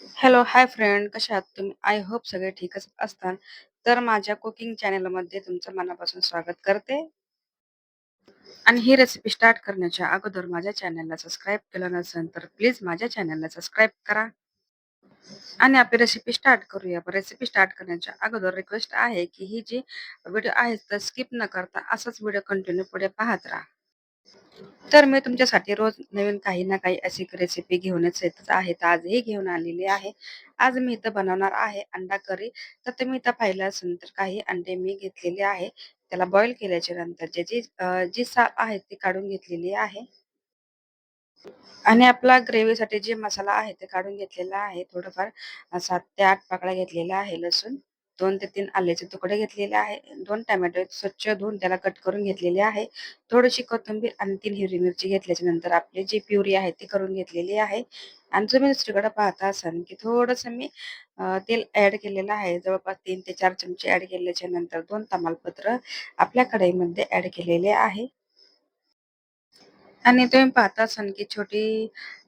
Hello, hi friend. कशा आहात तुम्ही? आय होप सगळे ठीकच असतात. तर माझ्या कुकिंग चॅनलमध्ये तुमचं मनापासून स्वागत करते. आणि ही रेसिपी स्टार्ट करण्याच्या अगोदर माझ्या चॅनलला सबस्क्राईब केलं नसेल तर प्लीज माझ्या चॅनलला सबस्क्राईब करा. आणि आपली रेसिपी स्टार्ट करूया. रेसिपी स्टार्ट करण्याच्या अगोदर रिक्वेस्ट आहे की ही जी व्हिडिओ आहे तर स्किप न करता असाच व्हिडिओ कंटिन्यू पुढे पाहत राहा. तर मी तुमच्यासाठी रोज नवीन काही ना काही अशी रेसिपी घेऊनच येतच आहे. तर आजही घेऊन आलेली आहे. आज मी इथं बनवणार आहे अंडा करी. तर तुम्ही इथं पाहिलं असेल तर काही अंडे मी घेतलेले आहे. त्याला बॉईल केल्याच्यानंतर जे जी जी साल आहे ती काढून घेतलेली आहे. आणि आपला ग्रेव्हीसाठी जे मसाला आहे ते काढून घेतलेला आहे. थोडंफार सात ते आठ पाकळ्या घेतलेल्या आहे लसूण, दोन ते तीन आल्याचे तुकडे घेतलेले आहे. दोन टोमॅटो स्वच्छ धुवून त्याला कट करून घेतलेले आहे. थोडीशी कोथिंबीर आणि तीन हिरवी मिरची घेतल्याच्या नंतर आपली जी प्युरी आहे ती करून घेतलेली आहे. आणि तुम्ही दुसरीकडे पाहता असाल की थोडस मी अ, तेल ऍड केलेलं आहे. जवळपास तीन ते चार चमचे ऍड केल्याच्यानंतर दोन तमालपत्र आपल्या कढईमध्ये ऍड केलेले आहे. आणि तुम्ही पाहता असाल की छोटी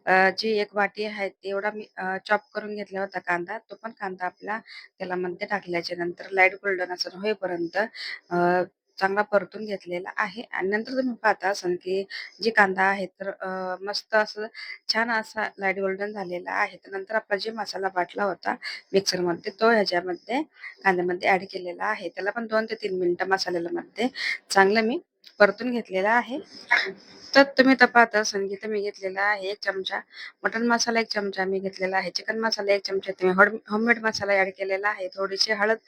अ, जी एक वाटी आहे तेवढा मी चॉप करून घेतला होता कांदा. तो पण कांदा आपला तेलामध्ये टाकल्याच्या नंतर लाइट गोल्डन असं होईपर्यंत अ, चांगला परतून घेतलेला आहे आणि नंतर तुम्ही पाहता असाल की जी कांदा आहे तर अ, मस्त असं छान असा लाइट गोल्डन झालेला आहे. तर नंतर आपला जे मसाला वाटला होता मिक्सरमध्ये तो ह्याच्यामध्ये कांद्यामध्ये ऍड केलेला आहे. त्याला पण दोन ते तीन मिनिटं मसाल्यामध्ये चांगलं मी परतून घेतलेला आहे. तर तुम्ही तपात पाहता संगीत मी घेतलेला आहे एक चमचा, मटन मसाला एक चमचा मी घेतलेला आहे, चिकन मसाला एक चमचा तुम्ही होममेड मसाला ऍड केलेला आहे, थोडीशी हळद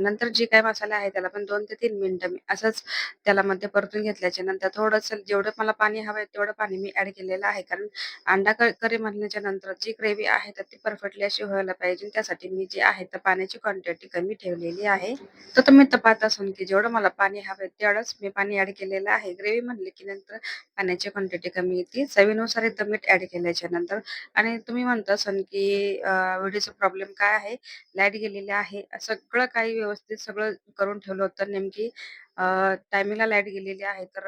नंतर जी काही मसाला आहे त्याला पण दोन ते तीन मिनिटं मी असंच त्यालामध्ये परतून घेतल्याच्या नंतर थोडंसं जेवढं मला पाणी हवं तेवढं पाणी मी ऍड केलेलं आहे. कारण अंडा क करी म्हणल्याच्या नंतर जी ग्रेव्ही आहे तर ती परफेक्टली अशी व्हायला पाहिजे. त्यासाठी मी जी आहे तर पाण्याची क्वांटिटी कमी ठेवलेली आहे. तर तुम्ही तपात असून की जेवढं मला पाणी हवं तेवढंच मी पाणी ॲड केलेला आहे. ग्रेव्ही म्हणले की नंतर पाण्याची क्वांटिटी कमी येते. चवीनुसार इथं मीठ ॲड केल्याच्यानंतर आणि तुम्ही म्हणता असाल की अ, व्हिडिओचा प्रॉब्लेम काय आहे? लाइट गेलेली आहे. सगळं काही व्यवस्थित सगळं करून ठेवलं होतं. नेमकी अ, टायमिंगला लाइट गेलेली आहे. तर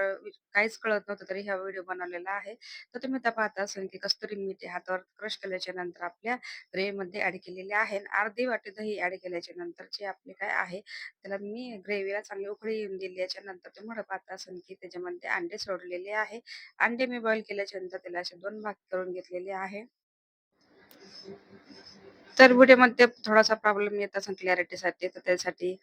काहीच कळत नव्हतं तरी हा व्हिडिओ बनवलेला आहे. तर तुम्ही आता पाहत असाल की कस्तुरी मेथी हातावर क्रश केल्याच्यानंतर आपल्या ग्रेव्हीमध्ये ॲड केलेली आहे आणि अर्धी वाटी दही ॲड केल्याच्यानंतर जे आपले काय आहे त्याला मी ग्रेव्हीला चांगली उकळी येऊन दिली. याच्यानंतर तुम्ही पाहत असाल की त्याच्यामध्ये अंडे सोडलेले आहे. अंडे मी बॉईल केल्याच्यानंतर त्याला असे 2 भाग करून घेतलेले आहे. तर व्हिडिओमध्ये थोडासा प्रॉब्लेम येत असेल क्लॅरिटीसाठी तर त्यासाठी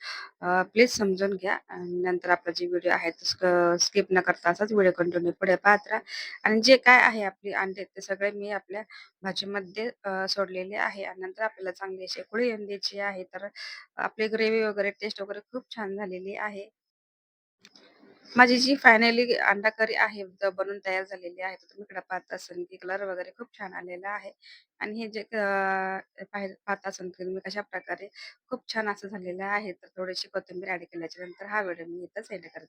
प्लीज समजून घ्या आणि नंतर आपला जी व्हिडिओ आहे तो स्किप न करता असाच व्हिडिओ कंटिन्यू पुढे पाहत राहा आणि जे काय आहे आपली अंडे ते सगळे मी आपल्या भाजीमध्ये सोडलेले आहे आणि नंतर आपल्याला चांगली अशी उकळी येऊन द्यायची आहे. तर आपली ग्रेव्ही वगैरे टेस्ट वगैरे खूप छान झालेली आहे. माझी जी फायनली अंडा करी आहे ज बनून तयार झालेली आहे. तर तुम्ही इकडे पाहत असाल की कलर वगैरे खूप छान आलेला आहे आणि हे जे अ, पाह पाहत असाल की तुम्ही कशाप्रकारे खूप छान असं झालेलं आहे. तर थोडीशी कोथिंबीर ऍड केल्याच्यानंतर हा व्हिडिओ मी इथंच एंड करते.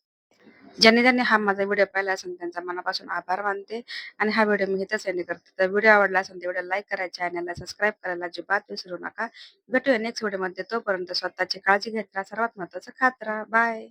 ज्यांनी ज्यांनी हा माझा व्हिडिओ पाहिला असेल त्यांचा मनापासून आभार मानते आणि हा व्हिडिओ मी इथंच एंड करते. तर व्हिडिओ आवडला असेल तर व्हिडिओ लाईक करा, चॅनलला सबस्क्राईब करायला अजिबात विसरू नका. भेटूया नेक्स्ट व्हिडिओमध्ये. तोपर्यंत स्वतःची काळजी घेत राहा. सर्वात महत्वाचं खात राहा. बाय.